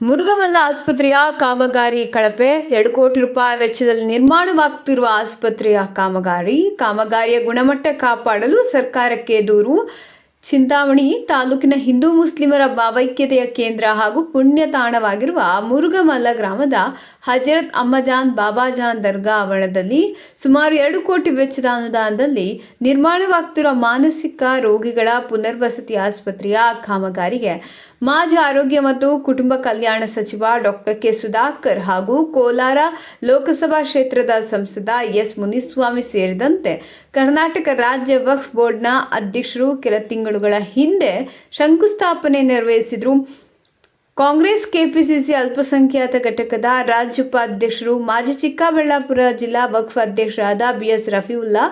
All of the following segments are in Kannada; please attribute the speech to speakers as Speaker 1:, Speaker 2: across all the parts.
Speaker 1: ಮುರುಗಮಲ್ಲ ಆಸ್ಪತ್ರೆಯ ಕಾಮಗಾರಿ ಕಳಪೆ. ಎರಡು ಕೋಟಿ ರೂಪಾಯಿ ವೆಚ್ಚದಲ್ಲಿ ನಿರ್ಮಾಣವಾಗ್ತಿರುವ ಆಸ್ಪತ್ರೆಯ ಕಾಮಗಾರಿ, ಕಾಮಗಾರಿಯ ಗುಣಮಟ್ಟ ಕಾಪಾಡಲು ಸರ್ಕಾರಕ್ಕೆ ದೂರು. ಚಿಂತಾಮಣಿ ತಾಲೂಕಿನ ಹಿಂದೂ ಮುಸ್ಲಿಮರ ಭಾವೈಕ್ಯತೆಯ ಕೇಂದ್ರ ಹಾಗೂ ಪುಣ್ಯ ತಾಣವಾಗಿರುವ ಮುರುಗಮಲ್ಲ ಗ್ರಾಮದ ಹಜರತ್ ಅಮ್ಮಜಾನ್ ಬಾಬಾಜಾನ್ ದರ್ಗಾ ಆವರಣದಲ್ಲಿ ಸುಮಾರು ಎರಡು ಕೋಟಿ ವೆಚ್ಚದ ಅನುದಾನದಲ್ಲಿ ನಿರ್ಮಾಣವಾಗ್ತಿರುವ ಮಾನಸಿಕ ರೋಗಿಗಳ ಪುನರ್ವಸತಿ ಆಸ್ಪತ್ರೆಯ ಕಾಮಗಾರಿಗೆ ಮಾಜಿ ಆರೋಗ್ಯ ಮತ್ತು ಕುಟುಂಬ ಕಲ್ಯಾಣ ಸಚಿವ ಡಾಕ್ಟರ್ ಕೆ ಸುಧಾಕರ್ ಹಾಗೂ ಕೋಲಾರ ಲೋಕಸಭಾ ಕ್ಷೇತ್ರದ ಸಂಸದ ಎಸ್ ಮುನಿಸ್ವಾಮಿ ಸೇರಿದಂತೆ ಕರ್ನಾಟಕ ರಾಜ್ಯ ವಕ್ಫ್ ಬೋರ್ಡ್ನ ಅಧ್ಯಕ್ಷರು ಕೆಲ ತಿಂಗಳುಗಳ ಹಿಂದೆ ಶಂಕುಸ್ಥಾಪನೆ ನೆರವೇರಿಸಿದರು. ಕಾಂಗ್ರೆಸ್ ಕೆಪಿಸಿಸಿ ಅಲ್ಪಸಂಖ್ಯಾತ ಘಟಕದ ರಾಜ್ಯ ಉಪಾಧ್ಯಕ್ಷರು ಮಾಜಿ ಚಿಕ್ಕಬಳ್ಳಾಪುರ ಜಿಲ್ಲಾ ವಕ್ಫ್ ಅಧ್ಯಕ್ಷರಾದ ಬಿಎಸ್ ರಫೀವುಲ್ಲಾ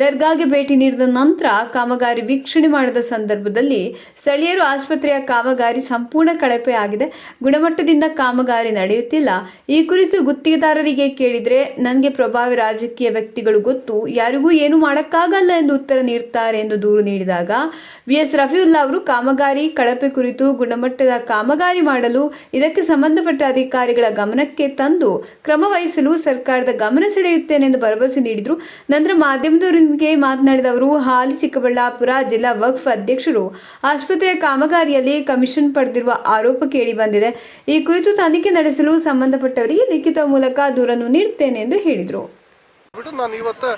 Speaker 1: ದರ್ಗಾಗೆ ಭೇಟಿ ನೀಡಿದ ನಂತರ ಕಾಮಗಾರಿ ವೀಕ್ಷಣೆ ಮಾಡಿದ ಸಂದರ್ಭದಲ್ಲಿ ಸ್ಥಳೀಯರು ಆಸ್ಪತ್ರೆಯ ಕಾಮಗಾರಿ ಸಂಪೂರ್ಣ ಕಳಪೆ ಆಗಿದೆ. ಗುಣಮಟ್ಟದಿಂದ ಕಾಮಗಾರಿ ನಡೆಯುತ್ತಿಲ್ಲ. ಈ ಕುರಿತು ಗುತ್ತಿಗೆದಾರರಿಗೆ ಕೇಳಿದರೆ ನನಗೆ ಪ್ರಭಾವಿ ರಾಜಕೀಯ ವ್ಯಕ್ತಿಗಳು ಗೊತ್ತು. ಯಾರಿಗೂ ಏನು ಮಾಡೋಕ್ಕಾಗಲ್ಲ ಎಂದು ಉತ್ತರ ನೀಡುತ್ತಾರೆ ಎಂದು ದೂರು ನೀಡಿದಾಗ ಬಿಎಸ್ ರಫೀವುಲ್ಲಾ ಅವರು, ಕಾಮಗಾರಿ, ಕಳಪೆ ಕುರಿತು ಗುಣಮಟ್ಟದ ಕಾಮಗಾರಿ ಮಾಡಲು ಇದಕ್ಕೆ ಸಂಬಂಧಪಟ್ಟ ಅಧಿಕಾರಿಗಳ ಗಮನಕ್ಕೆ ತಂದು ಕ್ರಮ ವಹಿಸಲು ಸರ್ಕಾರದ ಗಮನ ಸೆಳೆಯುತ್ತೇನೆ ಎಂದು ಭರವಸೆ ನೀಡಿದರು. ನಂತರ ಮಾಧ್ಯಮದವರೊಂದಿಗೆ ಮಾತನಾಡಿದ ಅವರು ಹಾಲಿ ಚಿಕ್ಕಬಳ್ಳಾಪುರ ಜಿಲ್ಲಾ ವಕ್ಫ್ ಅಧ್ಯಕ್ಷರು ಆಸ್ಪತ್ರೆಯ ಕಾಮಗಾರಿಯಲ್ಲಿ ಕಮಿಷನ್ ಪಡೆದಿರುವ ಆರೋಪ ಕೇಳಿ ಬಂದಿದೆ. ಈ ಕುರಿತು ತನಿಖೆ ನಡೆಸಲು ಸಂಬಂಧಪಟ್ಟವರಿಗೆ ಲಿಖಿತ ಮೂಲಕ ದೂರನ್ನು ನೀಡುತ್ತೇನೆ ಎಂದು ಹೇಳಿದರು.
Speaker 2: ನಾನು ಇವತ್ತು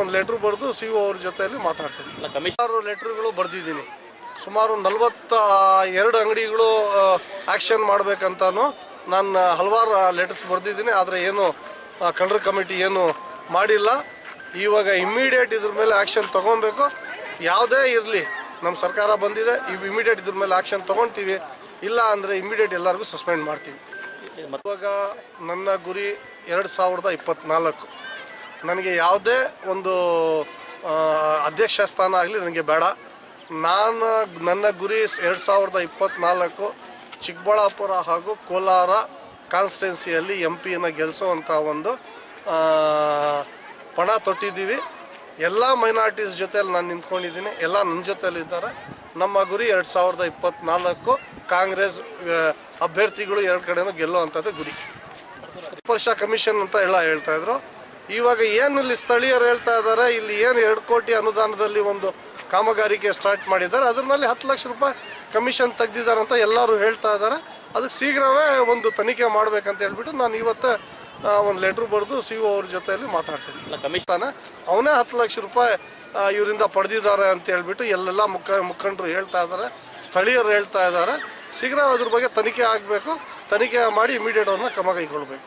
Speaker 2: ಒಂದು ಲೆಟ್ರ್ ಬರೆದು ಸಿ ಒ ಅವ್ರ ಜೊತೆಯಲ್ಲಿ ಮಾತಾಡ್ತೀನಿ. ಹಲವಾರು ಲೆಟ್ರ್ಗಳು ಬರೆದಿದ್ದೀನಿ. ಸುಮಾರು ನಲವತ್ತ ಎರಡು ಅಂಗಡಿಗಳು ಆ್ಯಕ್ಷನ್ ಮಾಡಬೇಕಂತನೂ ನಾನು ಹಲವಾರು ಲೆಟರ್ಸ್ ಬರೆದಿದ್ದೀನಿ. ಆದರೆ ಏನು ಕಲರ್ ಕಮಿಟಿ ಏನು ಮಾಡಿಲ್ಲ. ಇವಾಗ ಇಮ್ಮಿಡಿಯೇಟ್ ಇದ್ರ ಮೇಲೆ ಆ್ಯಕ್ಷನ್ ತಗೊಬೇಕು. ಯಾವುದೇ ಇರಲಿ ನಮ್ಮ ಸರ್ಕಾರ ಬಂದಿದೆ, ಇವ್ ಇಮಿಡಿಯೇಟ್ ಇದ್ರ ಮೇಲೆ ಆ್ಯಕ್ಷನ್ ತೊಗೊಳ್ತೀವಿ ಇಲ್ಲ ಅಂದರೆ ಇಮಿಡಿಯೇಟ್ ಎಲ್ಲರಿಗೂ ಸಸ್ಪೆಂಡ್ ಮಾಡ್ತೀವಿ. ಇವಾಗ ನನ್ನ ಗುರಿ ಎರಡು ಸಾವಿರದ ಇಪ್ಪತ್ತ್ನಾಲ್ಕು ನನಗೆ ಯಾವುದೇ ಒಂದು ಅಧ್ಯಕ್ಷ ಸ್ಥಾನ ಆಗಲಿ ನನಗೆ ಬೇಡ. ನಾನು ನನ್ನ ಗುರಿ ಎರಡು ಸಾವಿರದ ಇಪ್ಪತ್ನಾಲ್ಕು ಚಿಕ್ಕಬಳ್ಳಾಪುರ ಹಾಗೂ ಕೋಲಾರ ಕಾನ್ಸ್ಟಿಟ್ಯುನ್ಸಿಯಲ್ಲಿ ಎಂ ಪಿಯನ್ನು ಗೆಲ್ಲಿಸುವಂಥ ಒಂದು ಪಣ ತೊಟ್ಟಿದ್ದೀವಿ. ಎಲ್ಲ ಮೈನಾರಿಟೀಸ್ ಜೊತೆಯಲ್ಲಿ ನಾನು ನಿಂತ್ಕೊಂಡಿದ್ದೀನಿ. ಎಲ್ಲ ನನ್ನ ಜೊತೆಯಲ್ಲಿದ್ದಾರೆ ನಮ್ಮ ಗುರಿ ಎರಡು ಸಾವಿರದ ಇಪ್ಪತ್ತ್ನಾಲ್ಕು ಕಾಂಗ್ರೆಸ್ ಅಭ್ಯರ್ಥಿಗಳು ಎರಡು ಕಡೆಯೂ ಗೆಲ್ಲುವಂಥದ್ದು ಗುರಿ. ವರ್ಷ ಕಮಿಷನ್ ಅಂತ ಎಲ್ಲ ಹೇಳ್ತಾ ಇದ್ರು. ಇವಾಗ ಏನು ಇಲ್ಲಿ ಸ್ಥಳೀಯರು ಹೇಳ್ತಾ ಇದ್ದಾರೆ, ಇಲ್ಲಿ ಏನು ಎರಡು ಕೋಟಿ ಅನುದಾನದಲ್ಲಿ ಒಂದು ಕಾಮಗಾರಿಕೆ ಸ್ಟಾರ್ಟ್ ಮಾಡಿದ್ದಾರೆ ಅದರಲ್ಲಿ ಹತ್ತು ಲಕ್ಷ ರೂಪಾಯಿ ಕಮಿಷನ್ ತೆಗ್ದಿದ್ದಾರೆ ಅಂತ ಎಲ್ಲರೂ ಹೇಳ್ತಾ ಇದ್ದಾರೆ. ಅದಕ್ಕೆ ಶೀಘ್ರವೇ ಒಂದು ತನಿಖೆ ಮಾಡಬೇಕಂತ ಹೇಳ್ಬಿಟ್ಟು ನಾನು ಇವತ್ತು ಒಂದು ಲೆಟ್ರ್ ಬರೆದು ಸಿ ಒ ಅವ್ರ ಜೊತೆಯಲ್ಲಿ ಮಾತಾಡ್ತೀನಿ. ಕಮಿಷನ್ ಅವನೇ ಹತ್ತು ಲಕ್ಷ ರೂಪಾಯಿ ಇವರಿಂದ ಪಡೆದಿದ್ದಾರೆ ಅಂತ ಹೇಳ್ಬಿಟ್ಟು ಎಲ್ಲೆಲ್ಲ ಮುಖ ಮುಖಂಡರು ಹೇಳ್ತಾ ಇದ್ದಾರೆ ಸ್ಥಳೀಯರು ಹೇಳ್ತಾ ಇದ್ದಾರೆ. ಶೀಘ್ರ ಅದ್ರ ಬಗ್ಗೆ ತನಿಖೆ ಆಗಬೇಕು. ತನಿಖೆ ಮಾಡಿ ಇಮಿಡಿಯೇಟ್ ಅವ್ರನ್ನ ಕ್ರಮ ಕೈಗೊಳ್ಬೇಕು.